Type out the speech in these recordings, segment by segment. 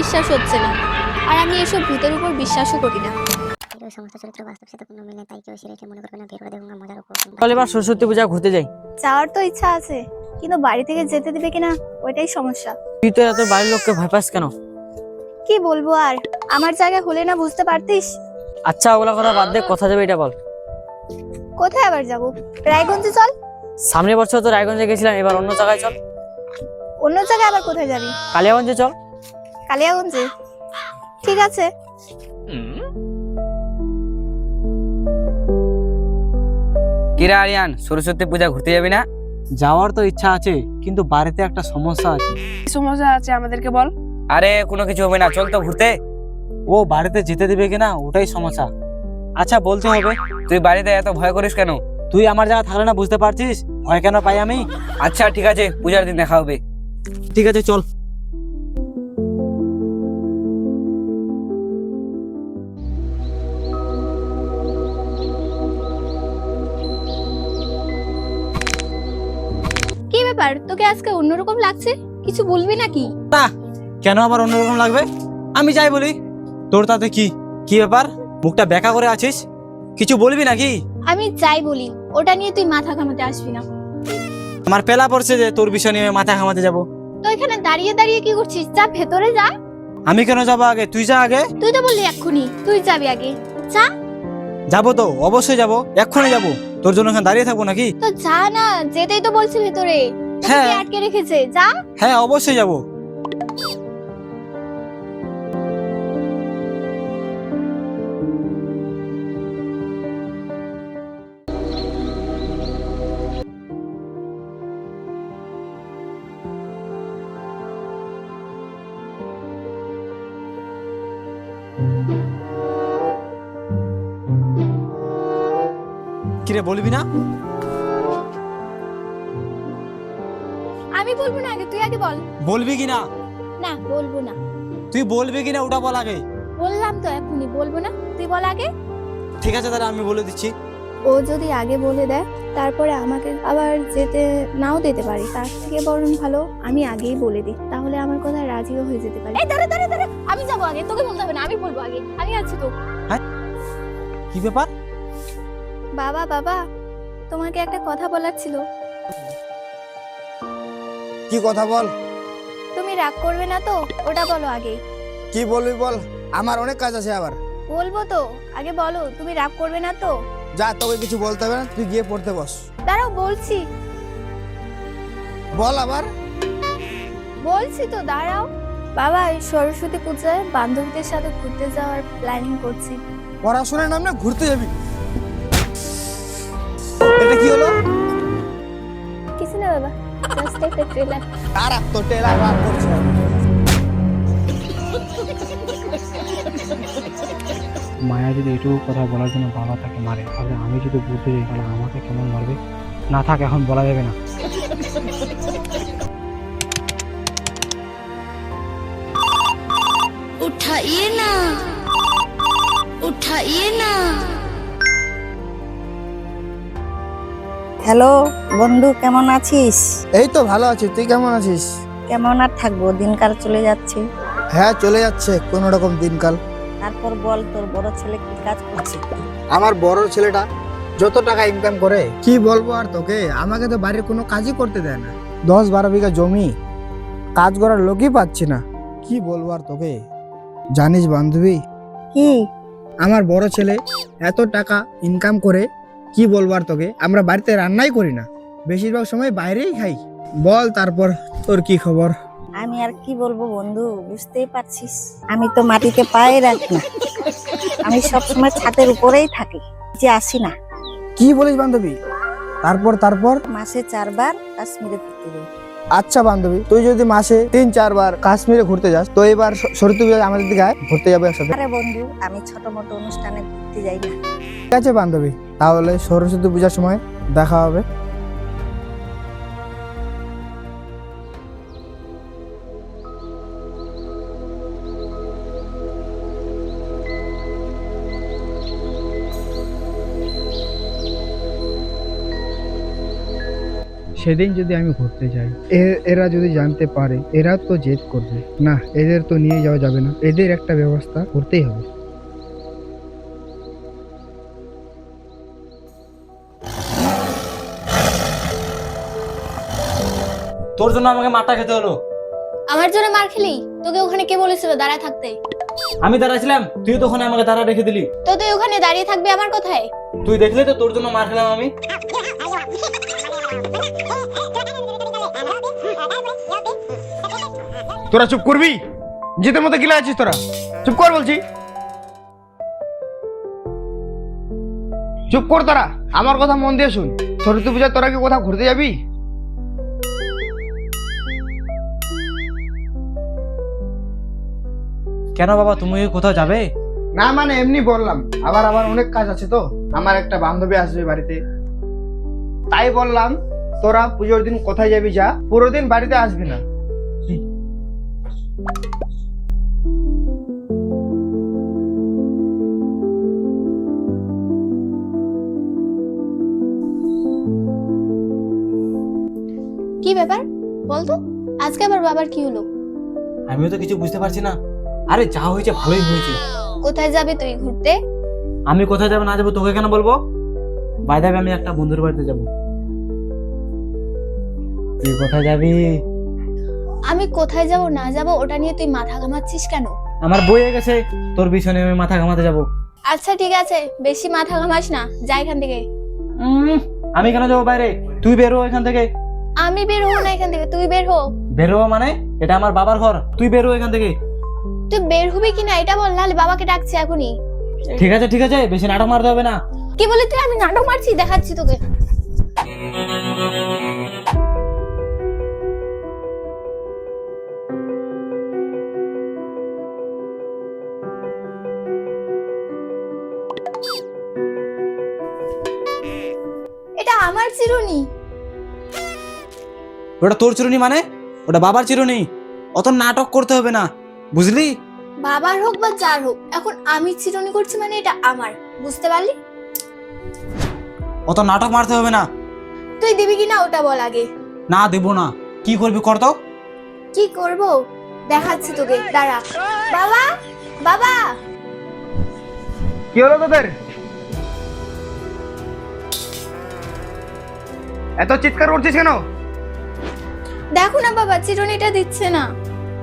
বিশ্বাস হচ্ছে না। আর আমি এসব ভূতের উপর বিশ্বাসও করি না। এর সমস্ত চরিত্র বাস্তব সাথে কোনো মিলে তাই কেউ সিরিয়াসলি মনে করবে না বের করে দেখুন মজার উপর চল এবার সরস্বতী পূজা ঘুরতে যাই। যাওয়ার তো ইচ্ছা আছে কিন্তু বাড়ি থেকে যেতে দিবে কিনা ওইটাই সমস্যা। তুই তো এত বাড়ির লোককে ভয় পাস কেন? কি বলব আর আমার জায়গায় হলে না বুঝতে পারতিস? আচ্ছা ওগুলা কথা বাদ দে কথা যাবে এটা বল। কোথায় আবার যাব? রায়গঞ্জে চল। সামনের বছর তো রায়গঞ্জে গেছিলাম এবার অন্য জায়গায় চল। অন্য জায়গায় আবার কোথায় যাবি? কালিয়াগঞ্জে চল। কালিয়াগঞ্জে। ঠিক আছে। কিরা আরিয়ান সরস্বতী পূজা ঘুরতে যাবি না? যাওয়ার তো ইচ্ছা আছে কিন্তু বাড়িতে একটা সমস্যা আছে। সমস্যা আছে আমাদেরকে বল। আরে কোনো কিছু হবে না চল তো ঘুরতে। ও বাড়িতে যেতে দিবে কিনা ওটাই সমস্যা। আচ্ছা বলতে হবে। তুই বাড়িতে এত ভয় করিস কেন? তুই আমার জায়গা থাকলে না বুঝতে পারছিস? ভয় কেন পাই আমি? আচ্ছা ঠিক আছে পূজার দিন দেখা হবে। ঠিক আছে চল। ব্যাপার তোকে আজকে অন্যরকম লাগছে? কিছু বলবি নাকি? না কেন আবার অন্যরকম লাগবে? আমি যাই বলি। তোর তাতে কি কি ব্যাপার? মুখটা বেকা করে আছিস? কিছু বলবি নাকি? আমি যাই বলি ওটা নিয়ে তুই মাথা ঘামাতে আসবি না। আমার পেলা পড়ছে যে তোর বিষয় নিয়ে মাথা ঘামাতে যাব। তো এখানে দাঁড়িয়ে দাঁড়িয়ে কি করছিস? যা ভেতরে যা। আমি কেন যাব আগে? তুই যা আগে। তুই তো বললি এক্ষুনি তুই যাবি আগে। যা। যাব তো অবশ্যই যাব। এক্ষুনি যাব। তোর জন্য এখানে দাঁড়িয়ে থাকব নাকি? তো যা না যেতেই তো বলছি ভেতরে। হ্যাঁ। আটকে রেখেছে যা। হ্যাঁ অবশ্যই যাব। কিরে বলবি না? বলব না আগে? তুই আগে বল। বলবি কি না? না বলব না। তুই বলবি কি না ওটা বল আগে। বললাম তো এখনই বলব না। তুই বল আগে। ঠিক আছে তাহলে আমি বলে দিচ্ছি। ও যদি আগে বলে দেয় তারপরে আমাকে আবার যেতে নাও দিতে পারি। তার থেকে বরং ভালো আমি আগেই বলে দিই। তাহলে আমার কথা রাজিও হয়ে যেতে পারি। এই দাঁড়া দাঁড়া দাঁড়া। আমি যাব আগে তোকে বলতে হবে না আমি বলব আগে। আমি আছি তো। কি ব্যাপার? বাবা বাবা তোমাকে একটা কথা বলার ছিল। কি কথা বল? তুমি রাগ করবে না তো? ওটা বলো আগে কি বলবি বল? আমার অনেক কাজ আছে আবার। বলব তো। আগে বলো তুমি রাগ করবে না তো? যা তোকে কিছু বলতে হবে না তুই গিয়ে পড়তে বস। দাঁড়াও বলছি। বল আবার। বলছি তো দাঁড়াও। বাবা এই সরস্বতী পূজায় বান্ধবীদের সাথে ঘুরতে যাওয়ার প্ল্যানিং করছি। পড়াশোনার নাম না ঘুরতে যাবি। এটা কি হলো? মায়া যদি এটুকু কথা বলার জন্য বাবা তাকে মারে তাহলে আমি যদি বুঝতে যাই তাহলে আমাকে কেমন মারবে? না থাক এখন বলা যাবে না। উঠাইয়ে না। উঠাইয়ে না। হ্যালো বন্ধু কেমন আছিস? এই তো ভালো আছি তুই কেমন আছিস? কেমন আর থাকব? দিনকাল চলে যাচ্ছে। হ্যাঁ চলে যাচ্ছে কোনো রকম দিনকাল। তারপর বল তোর বড় ছেলে কি কাজ করছে? আমার বড় ছেলেটা যত টাকা ইনকাম করে কি বলব আর তোকে? আমাকে তো বাড়ির কোনো কাজই করতে দেয় না। দশ বারো বিঘা জমি কাজ করার লোকই পাচ্ছি না। কি বলব আর তোকে? জানিস বান্ধবী কি? আমার বড় ছেলে এত টাকা ইনকাম করে কি বলব আর তোকে? আমরা বাড়িতে রান্নাই করি না। বেশিরভাগ সময় বাইরেই খাই। বল তারপর তোর কি খবর? আমি আর কি বলব বন্ধু বুঝতেই পারছিস। আমি তো মাটিতে পায়ে রাখি না। আমি সব সময় ছাদের উপরেই থাকি যে আসি না। কি বলিস বান্ধবী? তারপর তারপর? মাসে চারবার কাশ্মীরে ঘুরতে যাই। আচ্ছা বান্ধবী তুই যদি মাসে তিন চারবার কাশ্মীরে ঘুরতে যাস তো এবার স- সরস্বতী আমাদের দিকে ঘুরতে যাব একসাথে। আরে বন্ধু আমি ছোট মোটো অনুষ্ঠানে ঘুরতে যাই না। ঠিক আছে বান্ধবী। তাহলে সরস্বতী পূজার সময় দেখা হবে। সেদিন যদি আমি ঘুরতে যাই। এ- এরা যদি জানতে পারে এরা তো জেদ করবে। না এদের তো নিয়ে যাওয়া যাবে না। এদের একটা ব্যবস্থা করতেই হবে। তোর জন্য আমাকে মাঠটা খেতে হলো। আমার জন্য মার খেলি? তোকে ওখানে কে বলেছিল দাঁড়ায় থাকতে? আমি দাঁড়াইছিলাম তুই তো ওখানে আমাকে দাঁড়া রেখে দিলি। তো তুই ওখানে দাঁড়িয়ে থাকবি আমার কোথায়? তুই দেখলি তো তোর জন্য মার খেলাম আমি? তোরা চুপ করবি? জিতের মতো গিলা আছিস তোরা? চুপ কর বলছি। চুপ কর তোরা। আমার কথা মন দিয়ে শুন। সরস্বতী পূজা তোরা কি কোথাও ঘুরতে যাবি? কেন বাবা তুমি কোথাও যাবে? না মানে এমনি বললাম আবার আবার অনেক কাজ আছে তো আমার একটা বান্ধবী আসবে বাড়িতে। তাই বললাম তোরা পুজোর দিন কোথায় যাবি যা পুরো দিন বাড়িতে আসবি না। কি ব্যাপার? বলতো আজকে আবার বাবার কি হলো? আমিও তো কিছু বুঝতে পারছি না। আরে যা হয়েছে ভালোই হয়েছে। কোথায় যাবে তুই ঘুরতে? আমি কোথায় যাব না যাব তোকে কেন বলব? বাইদাবে আমি একটা বন্ধুর বাড়িতে যাব। তুই কোথায় যাবি? আমি কোথায় যাব না যাব ওটা নিয়ে তুই মাথা ঘামাচ্ছিস কেন? আমার বই হয়ে গেছে তোর পিছনে আমি মাথা ঘামাতে যাব। আচ্ছা ঠিক আছে বেশি মাথা ঘামাস না যা এখান থেকে। আমি কেন যাব বাইরে? তুই বেরো এখান থেকে। আমি বের হব না এখান থেকে তুই বের হো। বেরো মানে? এটা আমার বাবার ঘর তুই বের বেরো এখান থেকে। তুই বের হবি কিনা এটা বল নাহলে বাবাকে ডাকছি এখনই। ঠিক আছে ঠিক আছে বেশি নাটক মারতে হবে না। কি বলি তুই আমি নাটক মারছি দেখাচ্ছি তোকে। এটা আমার চিরুনি। ওটা তোর চিরুনি মানে? ওটা বাবার চিরুনি? অত নাটক করতে হবে না। বুঝলি? বাবার হোক বা যার হোক এখন আমি চিরুনি করছি মানে এটা আমার বুঝতে পারলি? অত নাটক মারতে হবে না। তুই দিবি কি না ওটা বল আগে। না দেবো না। কি করবি কর তো। কি করব? দেখাচ্ছি তোকে দাঁড়া। বাবা বাবা! কি হলো তোদের? এত চিৎকার করছিস কেন? দেখো না বাবা চিরুনিটা দিচ্ছে না।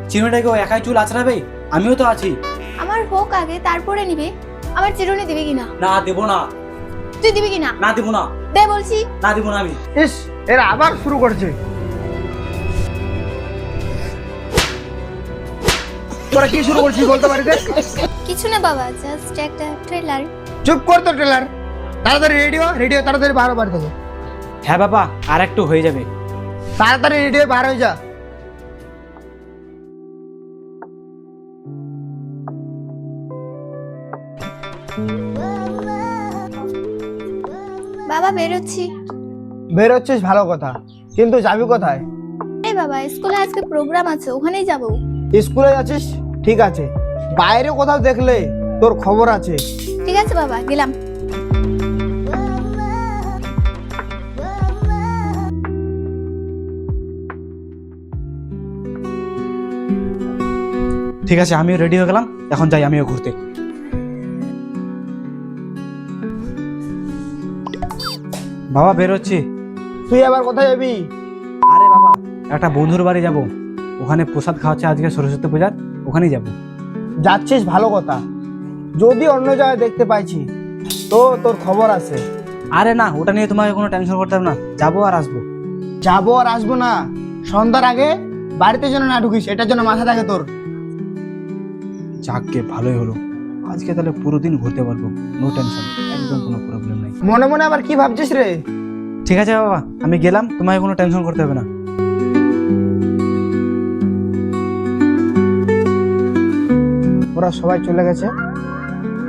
চিরুনিটাকে ও একাই চুল আছড়াবে? আমিও তো আছি। আমার হোক আগে তারপরে নিবে। আমার চিরুনি দিবি কিনা? না দেবো না। তুই দিবি কিনা? না দেবো না। দে বলছি। না দেবো না আমি। ইস এরা আবার শুরু করছে। তোরা কি শুরু করছিস বলতে পারিস কিছু না বাবা জাস্ট একটা ট্রেলার চুপ কর তো ট্রেলার তাড়াতাড়ি রেডিও রেডিও তাড়াতাড়ি বারো বার থেকে হ্যাঁ বাবা আর একটু হয়ে যাবে। তাড়াতাড়ি রেডিও বার হয়ে যা। বাবা বেরোচ্ছি। বেরোচ্ছিস ভালো কথা কিন্তু যাবি কোথায়? এই বাবা স্কুলে আজকে প্রোগ্রাম আছে ওখানেই যাব। স্কুলে যাচ্ছিস? ঠিক আছে। বাইরে কোথাও দেখলে তোর খবর আছে। ঠিক আছে বাবা গেলাম। ঠিক আছে আমিও রেডি হয়ে গেলাম। এখন যাই আমিও ঘুরতে। বাবা বেরোচ্ছি। তুই আবার কোথায় যাবি? আরে বাবা একটা বন্ধুর বাড়ি যাব। ওখানে প্রসাদ খাওয়াচ্ছে আজকে সরস্বতী পূজার ওখানেই যাব। যাচ্ছিস ভালো কথা। যদি অন্য জায়গায় দেখতে পাইছি তো তোর খবর আছে। আরে না ওটা নিয়ে তোমাকে কোনো টেনশন করতে হবে না। যাব আর আসব। যাব আর আসব না। সন্ধ্যার আগে বাড়িতে যেন না ঢুকিস এটার জন্য মাথা থাকে তোর। যাককে ভালোই হলো। আজকে তাহলে পুরো দিন ঘুরতে পারব। নো টেনশন একদম কোনো প্রবলেম নাই। মনে মনে আবার কি ভাবছিস রে? ঠিক আছে বাবা আমি গেলাম তোমাকে কোনো টেনশন করতে হবে না। ওরা সবাই চলে গেছে।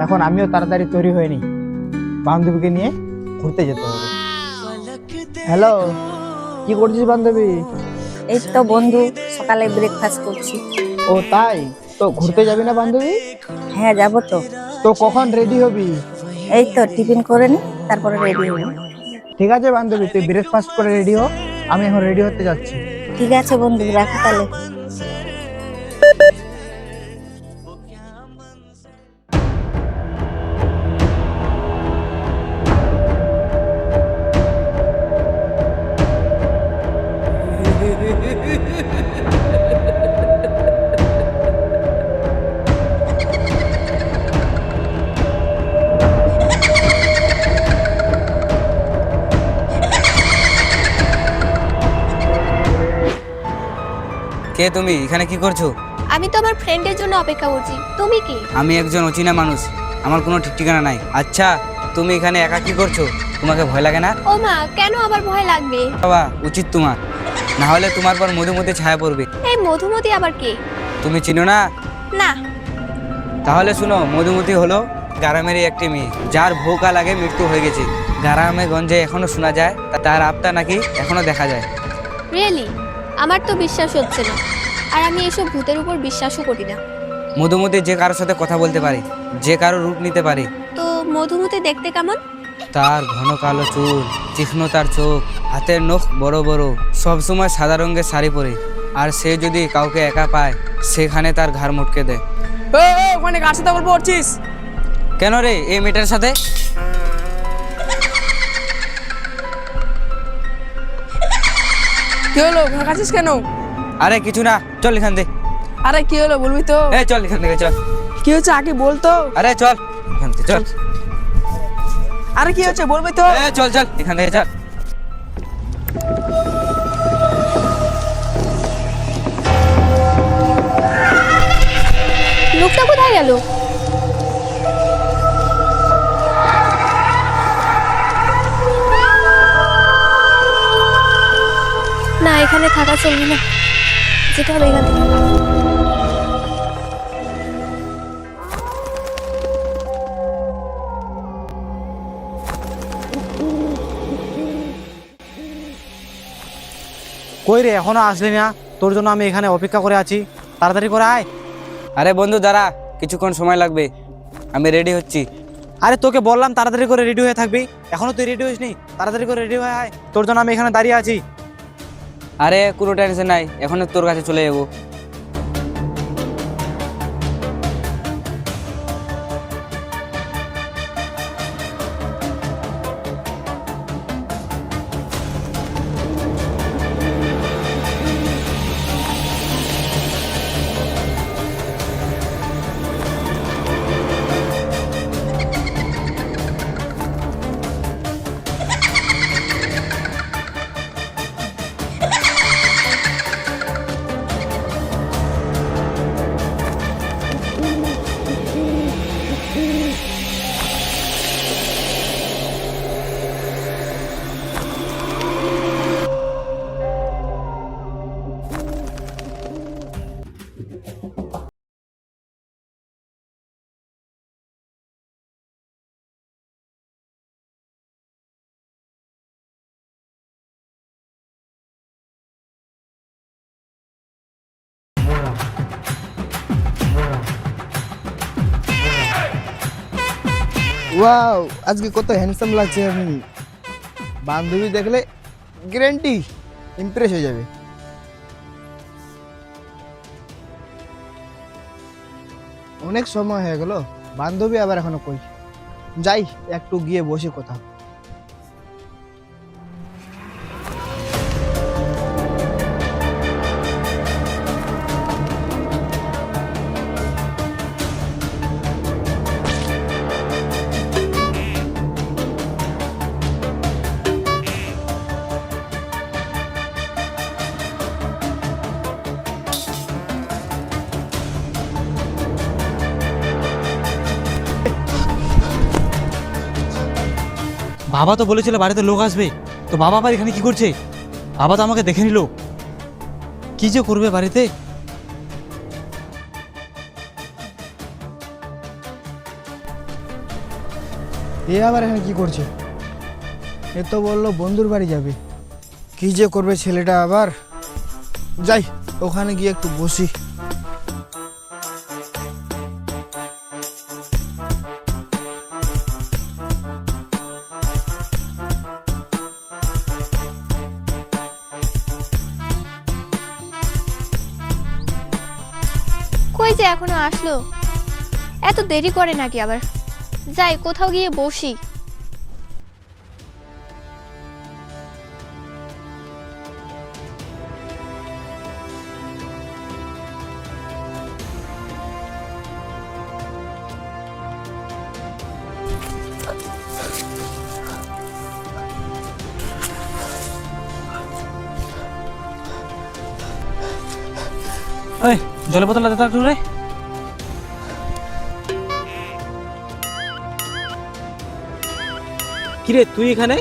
এখন আমিও তাড়াতাড়ি তৈরি হয়ে নি বান্ধবীকে নিয়ে ঘুরতে যেতে হবে। হ্যালো কি করছিস বান্ধবী? এই তো বন্ধু সকালে ব্রেকফাস্ট করছি। ও তাই? তো ঘুরতে যাবি না বান্ধবী? হ্যাঁ যাব তো। তো কখন রেডি হবি? এই তো টিফিন করে নি। তারপরে রেডি হব। ঠিক আছে বান্ধবী তুই ব্রেকফাস্ট করে রেডি হো আমি এখন রেডি হতে যাচ্ছি। ঠিক আছে বন্ধু রাখো তাহলে। কে তুমি? এখানে কি করছ? আমি তো আমার ফ্রেন্ডের জন্য অপেক্ষা করছি। তুমি কি? আমি একজন অচেনা মানুষ। আমার কোনো ঠিক ঠিকানা নাই। আচ্ছা তুমি এখানে একা কি করছ? তোমাকে ভয় লাগে না? ও মা কেন আবার ভয় লাগবে? বাবা উচিত তোমার। না হলে তোমার পর মধুমতি ছায়া পড়বে। এই মধুমতি আবার কে? তুমি চিনো না? না। তাহলে শুনো মধুমতি হলো গ্রামেরই একটি মেয়ে। যার ভোকা লাগে মৃত্যু হয়ে গেছে। গ্রামে গঞ্জে এখনও শোনা যায় তার আবটা নাকি এখনও দেখা যায়। রিয়েলি আমার তো বিশ্বাস হচ্ছে না। আর আমি এসব ভূতের উপর বিশ্বাসও করি না। মধুমতি যে কারোর সাথে কথা বলতে পারে যে কারও রূপ নিতে পারে। তো মধুমতি দেখতে কেমন? তার ঘন কালো চুল তীক্ষ্ণ তার চোখ হাতের নখ বড় বড় সবসময় সাদা রঙের শাড়ি পরে। আর সে যদি কাউকে একা পায় সেখানে তার ঘাড় মুটকে দেয়। ওখানে কার সাথে গল্প করছিস? কেন রে এই মেয়েটার সাথে? কি হলো? কাছিস কেন? আরে কিছু না। চল এখান থেকে। আরে কি হলো বলবি তো? এই চল এখান থেকে চল। কি হচ্ছে আগে বলতো আরে চল। এখান থেকে চল। আরে কি হচ্ছে বলবি তো? এ, চল চল। এখান থেকে চল। লোকটা কোথায় গেল? এখানে থাকা চলবে না। যেতে হবে এখান থেকে। কই রে এখনও আসলি না? তোর জন্য আমি এখানে অপেক্ষা করে আছি। তাড়াতাড়ি করে আয়। আরে বন্ধু দাঁড়া কিছুক্ষণ সময় লাগবে। আমি রেডি হচ্ছি। আরে তোকে বললাম তাড়াতাড়ি করে রেডি হয়ে থাকবি। এখনও তুই রেডি হইসনি। তাড়াতাড়ি করে রেডি হয়ে আয়। তোর জন্য আমি এখানে দাঁড়িয়ে আছি। আরে কোনো টেনশন নাই এখন তোর কাছে চলে যাব। ওয়াও আজকে কত হ্যান্ডসাম লাগছে আমি বান্ধবী দেখলে গ্যারেন্টি ইমপ্রেস হয়ে যাবে। অনেক সময় হয়ে গেল, বান্ধবী আবার এখনও কই? যাই, একটু গিয়ে বসে কথা। বাবা তো বলেছিল বাড়িতে লোক আসবে। তো বাবা আবার এখানে কি করছে? বাবা তো আমাকে দেখে নিল। কি যে করবে বাড়িতে? এ আবার এখানে কি করছে? এ তো বলল বন্ধুর বাড়ি যাবে। কি যে করবে ছেলেটা আবার? যাই, ওখানে গিয়ে একটু বসি। আসলো? এত দেরি করে নাকি আবার? যাই, কোথাও গিয়ে বসি। এই, জলের বোতলটা দে রে কিরে তুই এখানে?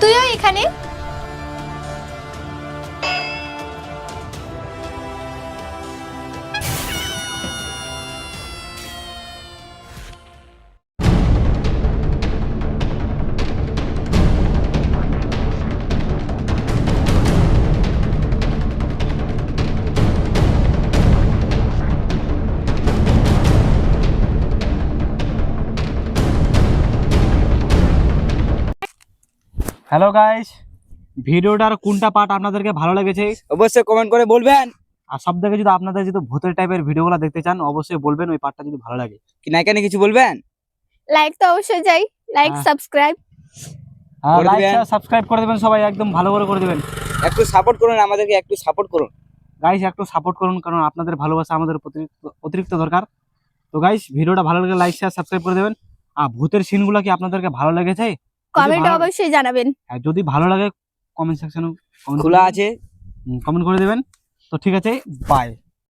তুইও এখানে? হ্যালো গাইস ভিডিওটার কোনটা পার্ট আপনাদেরকে ভালো লেগেছে? অবশ্যই কমেন্ট করে বলবেন। আর সব থেকে যদি আপনাদের যদি ভূতের টাইপের ভিডিওগুলো দেখতে চান অবশ্যই বলবেন ওই পার্টটা যদি ভালো লাগে। কি না কেন কিছু বলবেন? লাইক তো অবশ্যই যাই। লাইক হ্যাঁ। সাবস্ক্রাইব করে লাইক দিবেন। সাবস্ক্রাইব করে দেবেন সবাই একদম ভালো করে করে দেবেন। একটু সাপোর্ট করুন আমাদেরকে একটু সাপোর্ট করুন। গাইস একটু সাপোর্ট করুন কারণ আপনাদের ভালোবাসা আমাদের অতিরিক্ত অতিরিক্ত দরকার। তো গাইস ভিডিওটা ভালো লাগলে লাইক শেয়ার সাবস্ক্রাইব করে দেবেন। আর ভূতের সিনগুলো কি আপনাদেরকে ভালো লেগেছে? কমেন্ট অবশ্যই জানাবেন। আর যদি ভালো লাগে কমেন্ট সেকশনে খোলা আছে। কমেন্ট করে দেবেন। তো ঠিক আছে বাই